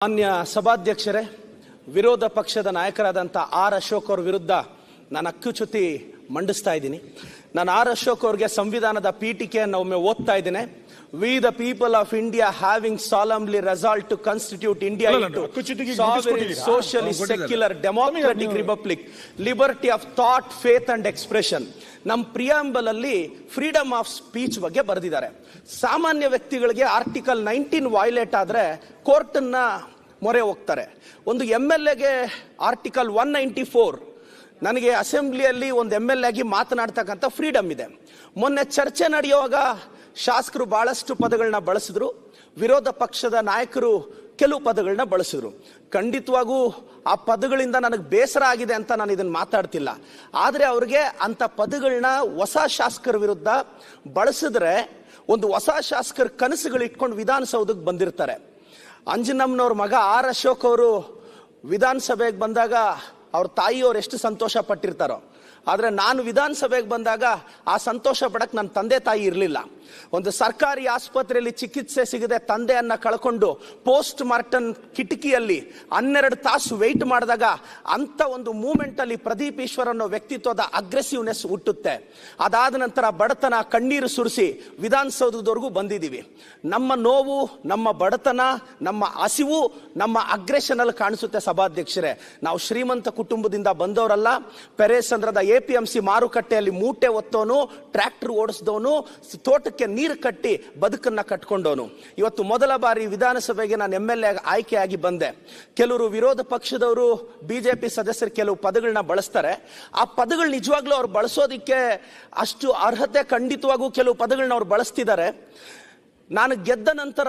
ಮಾನ್ಯ ಸಭಾಧ್ಯಕ್ಷರೇ ವಿರೋಧ ಪಕ್ಷದ ನಾಯಕರಾದಂಥ ಆರ್ ಅಶೋಕ್ ಅವ್ರ ವಿರುದ್ಧ ನಾನು ಅಕ್ಕುಚ್ಯುತಿ ಮಂಡಿಸ್ತಾ ಇದ್ದೀನಿ. ನಾನು ಆರ್ ಅಶೋಕ್ ಅವ್ರಿಗೆ ಸಂವಿಧಾನದ ಪೀಠಿಕೆಯನ್ನು ಒಮ್ಮೆ ಓದ್ತಾ ಇದ್ದೇನೆ. We the people of India having solemnly resolved to constitute India socialist secular democratic republic liberty of thought faith and expression ನಮ್ಮ ಪ್ರಿಯಾಂಬಲ್ ಅಲ್ಲಿ ಫ್ರೀಡಮ್ ಆಫ್ ಸ್ಪೀಚ್ ಬಗ್ಗೆ ಬರೆದಿದ್ದಾರೆ. ಸಾಮಾನ್ಯ ವ್ಯಕ್ತಿಗಳಿಗೆ ಆರ್ಟಿಕಲ್ ನೈನ್ಟೀನ್ ವೈಲೇಟ್ ಆದ್ರೆ ಕೋರ್ಟನ್ನ ಮೊರೆ ಹೋಗ್ತಾರೆ. ಒಂದು ಎಂ ಎಲ್ ಎಗೆ ಆರ್ಟಿಕಲ್ ಒನ್ ನೈಂಟಿ ಫೋರ್ ನನಗೆ ಅಸೆಂಬ್ಲಿಯಲ್ಲಿ ಒಂದು ಎಂ ಎಲ್ ಆಗಿ ಮಾತನಾಡ್ತಕ್ಕಂಥ ಫ್ರೀಡಮ್ ಇದೆ. ಮೊನ್ನೆ ಚರ್ಚೆ ನಡೆಯುವಾಗ ಶಾಸಕರು ಬಹಳಷ್ಟು ಪದಗಳನ್ನ ಬಳಸಿದ್ರು, ವಿರೋಧ ಪಕ್ಷದ ನಾಯಕರು ಕೆಲವು ಪದಗಳನ್ನ ಬಳಸಿದ್ರು. ಖಂಡಿತವಾಗೂ ಆ ಪದಗಳಿಂದ ನನಗೆ ಬೇಸರ ಆಗಿದೆ ಅಂತ ನಾನು ಇದನ್ನು ಮಾತಾಡ್ತಿಲ್ಲ. ಆದರೆ ಅವ್ರಿಗೆ ಅಂಥ ಪದಗಳನ್ನ ಹೊಸ ಶಾಸಕರ ವಿರುದ್ಧ ಬಳಸಿದ್ರೆ ಒಂದು ಹೊಸ ಶಾಸಕರ ಕನಸುಗಳು ಇಟ್ಕೊಂಡು ವಿಧಾನಸೌಧಕ್ಕೆ ಬಂದಿರ್ತಾರೆ. ಅಂಜನಮ್ಮನವ್ರ ಮಗ ಆರ್ ಅಶೋಕ್ ಅವರು ವಿಧಾನಸಭೆಗೆ ಬಂದಾಗ ಅವ್ರ ತಾಯಿಯವ್ರು ಎಷ್ಟು ಸಂತೋಷ ಪಟ್ಟಿರ್ತಾರೋ ಆದರೆ ನಾನು ವಿಧಾನಸಭೆಗೆ ಬಂದಾಗ ಆ ಸಂತೋಷ ಪಡಕ್ಕೆ ನನ್ನ ತಂದೆ ತಾಯಿ ಇರಲಿಲ್ಲ. ಒಂದು ಸರ್ಕಾರಿ ಆಸ್ಪತ್ರೆಯಲ್ಲಿ ಚಿಕಿತ್ಸೆ ಸಿಗದೆ ತಂದೆಯನ್ನು ಕಳ್ಕೊಂಡು ಪೋಸ್ಟ್ ಮಾರ್ಟನ್ ಕಿಟಕಿಯಲ್ಲಿ ಹನ್ನೆರಡು ತಾಸು ವೆಯ್ಟ್ ಮಾಡಿದಾಗ ಅಂಥ ಒಂದು ಮೂಮೆಂಟಲ್ಲಿ ಪ್ರದೀಪ್ ಈಶ್ವರ್ ಅನ್ನೋ ವ್ಯಕ್ತಿತ್ವದ ಅಗ್ರೆಸಿವ್ನೆಸ್ ಹುಟ್ಟುತ್ತೆ. ಅದಾದ ನಂತರ ಬಡತನ ಕಣ್ಣೀರು ಸುರಿಸಿ ವಿಧಾನಸೌಧದವರೆಗೂ ಬಂದಿದ್ದೀವಿ ನಮ್ಮ ನೋವು, ನಮ್ಮ ಬಡತನ, ನಮ್ಮ ಹಸಿವು, ನಮ್ಮ ಅಗ್ರೆಷನಲ್ಲಿ ಕಾಣಿಸುತ್ತೆ ಸಭಾಧ್ಯಕ್ಷರೇ. ನಾವು ಶ್ರೀಮಂತ ಕುಟುಂಬದಿಂದ ಬಂದವರಲ್ಲ ಪೆರೇಸಂದ್ರದ ಎ ಪಿ ಎಂ ಸಿ ಮಾರುಕಟ್ಟೆಯಲ್ಲಿ ಮೂಟೆ ಒತ್ತೋನು, ಟ್ರ್ಯಾಕ್ಟರ್ ಓಡಿಸಿದವನು ತೋಟಕ್ಕೆ ನೀರು ಕಟ್ಟಿ ಬದುಕನ್ನ ಕಟ್ಕೊಂಡವನು ಇವತ್ತು ಮೊದಲ ಬಾರಿ ವಿಧಾನಸಭೆಗೆ ನಾನು ಎಂ ಎಲ್ ಎ ಆಯ್ಕೆಯಾಗಿ ಬಂದೆ. ಕೆಲವರು ವಿರೋಧ ಪಕ್ಷದವರು ಬಿಜೆಪಿ ಸದಸ್ಯರು ಕೆಲವು ಪದಗಳನ್ನ ಬಳಸ್ತಾರೆ. ಆ ಪದಗಳು ನಿಜವಾಗ್ಲೂ ಅವ್ರು ಬಳಸೋದಿಕ್ಕೆ ಅಷ್ಟು ಅರ್ಹತೆ ಖಂಡಿತವಾಗೂ ಕೆಲವು ಪದಗಳನ್ನ ಅವ್ರು ಬಳಸ್ತಿದ್ದಾರೆ. ನಾನು ಗೆದ್ದ ನಂತರ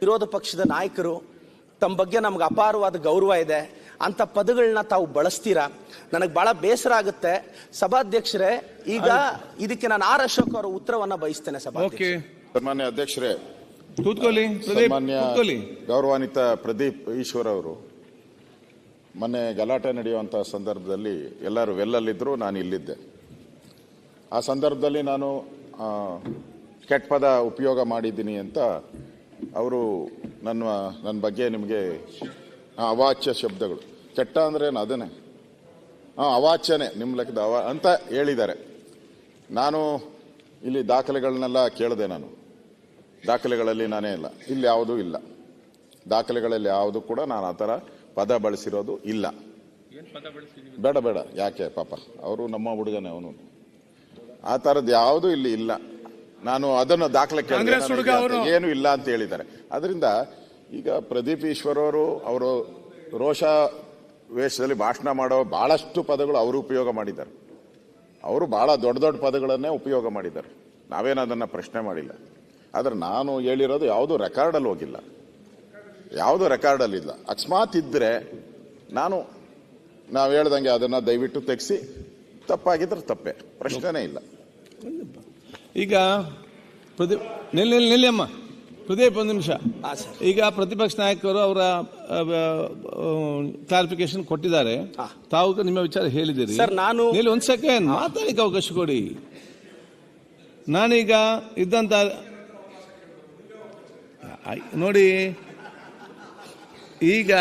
ವಿರೋಧ ಪಕ್ಷದ ನಾಯಕರು ತಮ್ಮ ಬಗ್ಗೆ ನಮ್ಗೆ ಅಪಾರವಾದ ಗೌರವ ಇದೆ. ಅಂತ ಪದಗಳನ್ನ ತಾವು ಬಳಸ್ತೀರಾ? ನನಗೆ ಬಹಳ ಬೇಸರ ಆಗುತ್ತೆ. ಸಭಾಧ್ಯಕ್ಷರೇ ಈಗ ಇದಕ್ಕೆ ನಾನು ಆರ್ ಅಶೋಕ್ ಅವರ ಉತ್ತರವನ್ನ ಬಯಸ್ತೇನೆ ಸಭಾ ಓಕೆ. ಸನ್ಮಾನ್ಯ ಅಧ್ಯಕ್ಷರೇ ಕೂತ್ಕೊಳ್ಳಿ ಪ್ರದೀಪ್ ಸನ್ಮಾನ್ಯ ಕೂತ್ಕೊಳ್ಳಿ. ಗೌರವಾನ್ವಿತ ಪ್ರದೀಪ್ ಈಶ್ವರ್ ಅವರು ಮೊನ್ನೆ ಗಲಾಟೆ ನಡೆಯುವಂಥ ಸಂದರ್ಭದಲ್ಲಿ ಎಲ್ಲರೂ ವೆಲ್ಲಲ್ಲಿದ್ದರು ನಾನು ಇಲ್ಲಿದ್ದೆ. ಆ ಸಂದರ್ಭದಲ್ಲಿ ನಾನು ಆ, ಕೆಟ್ಟ ಪದ ಉಪಯೋಗ ಮಾಡಿದ್ದೀನಿ ಅಂತ ಅವರು ನನ್ನ ನನ್ನ ಬಗ್ಗೆ ನಿಮಗೆ ಅವಾಚ್ಯ ಶಬ್ದಗಳು. ಕೆಟ್ಟ ಅಂದ್ರೆ ಅದನ್ನೇ. ಹಾಂ ಅವಾಚ್ಯನೇ ನಿಮ್ಮ ಲೆಕ್ಕದ ಅವ ಅಂತ ಹೇಳಿದ್ದಾರೆ. ನಾನು ಇಲ್ಲಿ ದಾಖಲೆಗಳನ್ನೆಲ್ಲ ಕೇಳಿದೆ ನಾನು. ದಾಖಲೆಗಳಲ್ಲಿ ನಾನೇ ಇಲ್ಲ. ಇಲ್ಲಿ ಯಾವುದೂ ಇಲ್ಲ. ದಾಖಲೆಗಳಲ್ಲಿ ಯಾವುದು ಕೂಡ ನಾನು ಆ ಥರ ಪದ ಬಳಸಿರೋದು ಇಲ್ಲ. ಬೇಡ ಬೇಡ. ಯಾಕೆ ಪಾಪ? ಅವರು ನಮ್ಮ ಹುಡುಗನೇ ಅವನು. ಆ ಥರದ್ದು ಯಾವುದೂ ಇಲ್ಲಿ ಇಲ್ಲ. ನಾನು ಅದನ್ನು ದಾಖಲೆ. ಏನು ಇಲ್ಲ ಅಂತ ಹೇಳಿದ್ದಾರೆ. ಅದರಿಂದ ಈಗ ಪ್ರದೀಪ್ ಈಶ್ವರ್ ಅವರು ಅವರು ರೋಷ ವೇಷದಲ್ಲಿ ಭಾಷಣ ಮಾಡೋ ಬಹಳಷ್ಟು ಪದಗಳು ಅವರು ಉಪಯೋಗ ಮಾಡಿದ್ದಾರೆ. ಅವರು ಬಹಳ ದೊಡ್ಡ ದೊಡ್ಡ ಪದಗಳನ್ನೇ ಉಪಯೋಗ ಮಾಡಿದ್ದಾರೆ. ನಾವೇನು ಅದನ್ನು ಪ್ರಶ್ನೆ ಮಾಡಿಲ್ಲ. ಆದರೆ ನಾನು ಹೇಳಿರೋದು ಯಾವುದು ರೆಕಾರ್ಡಲ್ಲಿ ಹೋಗಿಲ್ಲ. ಯಾವುದು ರೆಕಾರ್ಡಲ್ಲಿ ಇಲ್ಲ. ಅಕಸ್ಮಾತ್ ಇದ್ದರೆ ನಾನು ನಾವು ಹೇಳ್ದಂಗೆ ಅದನ್ನು ದಯವಿಟ್ಟು ತೆಗೆಸಿ ತಪ್ಪಾಗಿದ್ರೆ ತಪ್ಪೇ. ಪ್ರಶ್ನೆನೇ ಇಲ್ಲ. ಈಗ ಪ್ರದೀಪ್ ನಿಲ್ಲಿ ಅಮ್ಮ. ಪ್ರದೀಪ್ ಒಂದು ನಿಮಿಷ. ಈಗ ಪ್ರತಿಪಕ್ಷ ನಾಯಕರು ಅವರ ಕ್ಲಾರಿಫಿಕೇಶನ್ ಕೊಟ್ಟಿದ್ದಾರೆ. ತಾವು ನಿಮ್ಮ ವಿಚಾರ ಹೇಳಿದ್ದೀರಿ. ಸರ್, ನಾನು- ನಿಲ್ಲಿ ಒಂದು ಸೆಕೆಂಡ್ ಮಾತಾಡಿಕ ಅವಕಾಶ ಕೊಡಿ. ನಾನೀಗ ಇದ್ದಂತ ನೋಡಿ. ಈಗ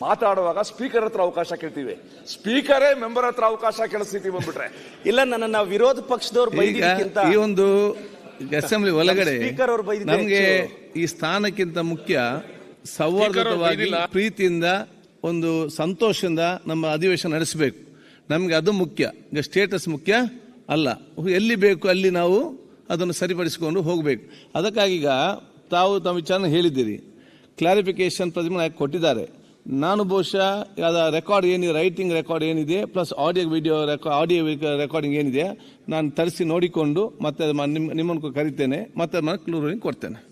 ಮಾತಾಡುವಾಗ ಸ್ಪೀಕರ್ ಹತ್ರ ಅವಕಾಶ ಕೇಳ್ತೀವಿ. ಸ್ಪೀಕರೇ ಮೆಂಬರ್ ಹತ್ರ ಅವಕಾಶ ಕೇಳಿಸ್ತೀವಿ ಸ್ಥಿತಿ ಬಂದ್ಬಿಟ್ರೆ ಇಲ್ಲ ನನ್ನ ವಿರೋಧ ಪಕ್ಷದವ್ರು ಬೈದಿದ್ದಕ್ಕಿಂತ ಈ ಒಂದು ಅಸೆಂಬ್ಲಿ ಒಳಗಡೆ ಸ್ಪೀಕರ್ ಅವ್ರು ಬೈದಿದ್ದೆ ನಮ್ಗೆ ಈ ಸ್ಥಾನಕ್ಕಿಂತ ಮುಖ್ಯ ಸೌಹಾರ್ದವಾಗಿ ಪ್ರೀತಿಯಿಂದ ಒಂದು ಸಂತೋಷದಿಂದ ನಮ್ಮ ಅಧಿವೇಶನ ನಡೆಸಬೇಕು. ನಮಗೆ ಅದು ಮುಖ್ಯ. ಈಗ ಸ್ಟೇಟಸ್ ಮುಖ್ಯ ಅಲ್ಲ. ಎಲ್ಲಿ ಬೇಕು ಅಲ್ಲಿ ನಾವು ಅದನ್ನು ಸರಿಪಡಿಸಿಕೊಂಡು ಹೋಗಬೇಕು. ಅದಕ್ಕಾಗಿ ಈಗ ತಾವು ತಮ್ಮ ವಿಚಾರ ಹೇಳಿದ್ದೀರಿ. ಕ್ಲಾರಿಫಿಕೇಶನ್ ಪ್ರತಿಮೆ ಕೊಟ್ಟಿದ್ದಾರೆ. ನಾನು ಬಹುಶಃ ಅದರ ರೆಕಾರ್ಡ್ ಏನಿದೆ ರೈಟಿಂಗ್ ರೆಕಾರ್ಡ್ ಏನಿದೆ plus audio video audio recording ಏನಿದೆ, ನಾನು ತರಿಸಿ ನೋಡಿಕೊಂಡು ಮತ್ತೆ ನಿಮ್ಮ ನಿಮ್ಮನ್ನು ಕರಿತೇನೆ, ಮತ್ತೆ ಕ್ಲೂರಿಂಗ್ ಕೊಡ್ತೇನೆ.